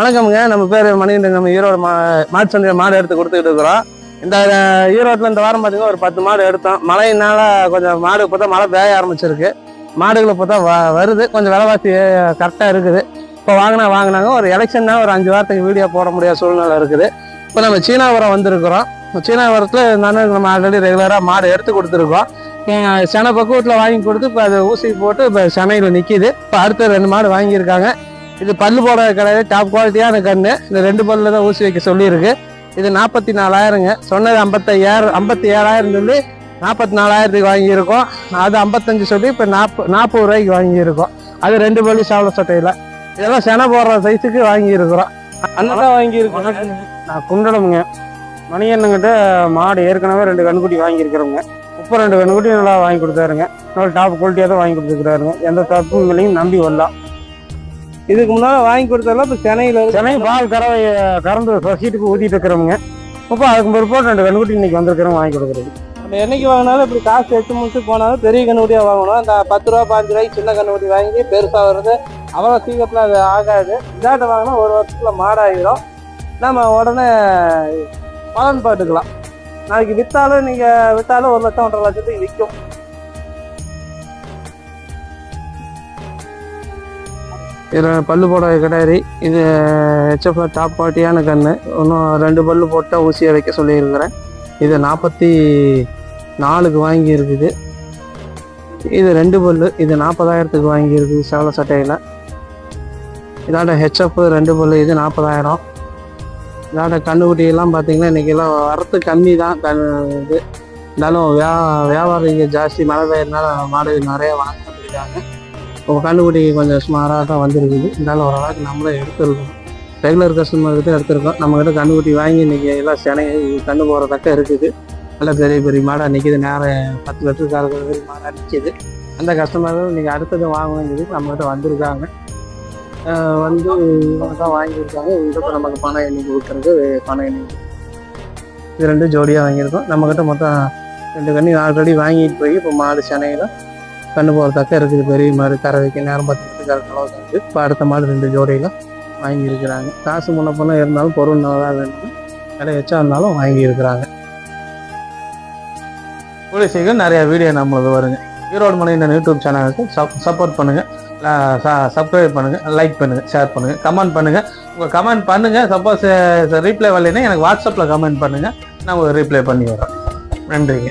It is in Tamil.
வணக்கம்ங்க. நம்ம பேர் மணிகண்டன். நம்ம ஈரோடு மா மாட்டு சந்தையில் மாடு எடுத்து கொடுத்துக்கிட்டு இருக்கிறோம். இந்த ஈரோட்டில் இந்த வாரம் பார்த்தீங்கன்னா ஒரு பத்து மாடு எடுத்தோம். மழையினால கொஞ்சம் மாடு இப்போ தான் மழை பேய ஆரம்பிச்சிருக்கு. மாடுகளை இப்போ தான் வ வருது. கொஞ்சம் விலைவாசி கரெக்டாக இருக்குது. இப்போ வாங்கினா வாங்கினாங்க. ஒரு எலெக்ஷன்னா ஒரு அஞ்சு வாரத்துக்கு வீடியோ போட முடியாத சூழ்நிலை இருக்குது. இப்போ நம்ம சீனாபுரம் வந்திருக்கிறோம். சீனாபுரத்தில் நானும் நம்ம ஆல்ரெடி ரெகுலராக மாடு எடுத்து கொடுத்துருக்கோம். சென பக்குவத்தில் வாங்கி கொடுத்து இப்போ அது ஊசி போட்டு இப்போ சென்னையில் நிற்கிது இப்போ அடுத்த ரெண்டு மாடு வாங்கியிருக்காங்க. இது பல்லு போட கிடையாது. டாப் குவாலிட்டியான கன்று இந்த ரெண்டு பல்ல தான் ஊசி வைக்க சொல்லியிருக்கு. இது நாற்பத்தி நாலாயிரங்க சொன்னது ஐம்பத்தையாயிரம் ஐம்பத்தி ஏழாயிரம் சொல்லி நாற்பத்தி நாலாயிரத்துக்கு வாங்கியிருக்கோம். அது ஐம்பத்தஞ்சு சொல்லி இப்போ நாற்பது நாற்பது ரூபாய்க்கு வாங்கியிருக்கோம். அது ரெண்டு பல்லு சாவல சட்டையில். இதெல்லாம் செனை போடுற சைஸுக்கு வாங்கியிருக்கிறோம். அண்ணன் வாங்கியிருக்கோம். நான் குண்டலமுங்க. மணியண்ணங்கிட்ட மாடு ஏற்கனவே ரெண்டு கண்ணுக்குட்டி வாங்கியிருக்கிறோங்க. இப்போ ரெண்டு கண்ணுக்குட்டி நல்லா வாங்கி கொடுத்தாருங்க. நல்லா டாப் குவாலிட்டியாக தான் வாங்கி கொடுத்துருக்குறாருங்க. எந்த தப்பும் இல்லையும் நம்பி வரலாம். இதுக்கு முன்னால் வாங்கி கொடுத்ததெல்லாம் இப்போ சென்னையில் சென்னை பால் கறவை கறந்து சொசைட்டிக்கு ஊற்றிட்டு இருக்கிறவங்க. இப்போ அதுக்கு பிற்பாடு ரெண்டு கண்ணுக்குட்டி இன்னைக்கு வந்திருக்கிறவங்க வாங்கி கொடுக்குறது. நம்ம என்னைக்கு வாங்கினாலும் இப்படி காசு எட்டு முடிச்சு போனாலும் பெரிய கண்ணுக்குட்டியாக வாங்கணும். அந்த பத்து ரூபா பாஞ்சு ரூபாய்க்கு சின்ன கண்ணுக்குட்டி வாங்கி பெருசாக வருது. அவ்வளோ சீக்கிரத்தில் அது ஆகாது. இதாட்ட வாங்கினா ஒரு வருஷத்தில் மாடாகிடும் நம்ம உடனே பலன் பாட்டுக்கலாம் நாளைக்கு விற்றாலும் நீங்கள் விற்றாலும் ஒரு லட்சம் ஒன்றரை லட்சத்துக்கு விற்கும் இதில் பல்லு போட கிடையாது இது ஹெச்எஃப் டாப் குவாலிட்டியான கன்று இன்னும் ரெண்டு பல்லு போட்டால் ஊசியை வைக்க சொல்லியிருக்கிறேன். இது நாற்பத்தி நாலுக்கு வாங்கி இருக்குது இது ரெண்டு பல்லு. இது நாற்பதாயிரத்துக்கு வாங்கியிருக்குது சேவல சட்டையில். இதோட ஹெச்எஃப் ரெண்டு பல்லு. இது நாற்பதாயிரம் இதோட கண்ணுக்குட்டியெல்லாம் பார்த்தீங்கன்னா இன்றைக்கெல்லாம் வரத்து கம்மி தான். கண் இது. இருந்தாலும் வியா வியாபாரம் இங்கே ஜாஸ்தி. மழை பெய்யறதுனால மாடு நிறைய வாங்க வந்துருக்காங்க இப்போ கொஞ்சம் சுமாராக தான் வந்திருக்குது. இருந்தாலும் ஓரளவுக்கு நம்மளே எடுத்துருக்கோம். ரெகுலர் கஸ்டமர்கிட்ட எடுத்திருக்கோம். நம்மக்கிட்ட கண்ணுக்குட்டி வாங்கி இன்னைக்கு எல்லாம் செனை கண்ணு போகிறதக்க இருக்குது. நல்லா பெரிய பெரிய மாடாக நிற்கிது நேரம் பத்து லிட்டருக்கு அறுபது பெரிய மாடாக நிற்கிது அந்த கஸ்டமர்கள் இன்னைக்கு அடுத்தது வாங்கணுங்கிறது நம்மகிட்ட வந்திருக்காங்க. வந்து இவங்க தான் வாங்கியிருக்காங்க இவங்களுக்கு நமக்கு பணம் எண்ணிக்கை கொடுக்குறது பணம் எண்ணிக்கை இது ரெண்டு ஜோடியாக வாங்கியிருக்கோம். நம்மக்கிட்ட மொத்தம் ரெண்டு கண்ணி ஆல்ரெடி வாங்கிட்டு போய் இப்போ மாடு சென்னையில் கண்ணு போகிறதாக்க இருக்குது. பெரிய மாடு கறவைக்கு நேரம் பார்த்துக்கிட்டு அளவுக்கு வந்து இப்போ அடுத்த மாடு ரெண்டு ஜோடியில் வாங்கியிருக்கிறாங்க. காசு முன்ன இருந்தாலும் பொருள் நல்லா வேணும். விலை எச்சா இருந்தாலும் வாங்கியிருக்கிறாங்க. குளிசைகள் நிறையா வீடியோ நம்மளுக்கு வருங்க. ஈரோடு மணி இந்த யூடியூப் சேனலுக்கு சப் சப்போர்ட் பண்ணுங்கள் சப்ஸ்கிரைப் பண்ணுங்கள் லைக் பண்ணுங்கள் ஷேர் பண்ணுங்கள் கமெண்ட் பண்ணுங்கள் உங்கள் கமெண்ட் பண்ணுங்கள் சப்போஸ் ரீப்ளை வரலைன்னா எனக்கு வாட்ஸ்அப்பில் கமெண்ட் பண்ணுங்கள் நான் உங்களுக்கு ரீப்ளை பண்ணி வரேன் நன்றிங்க.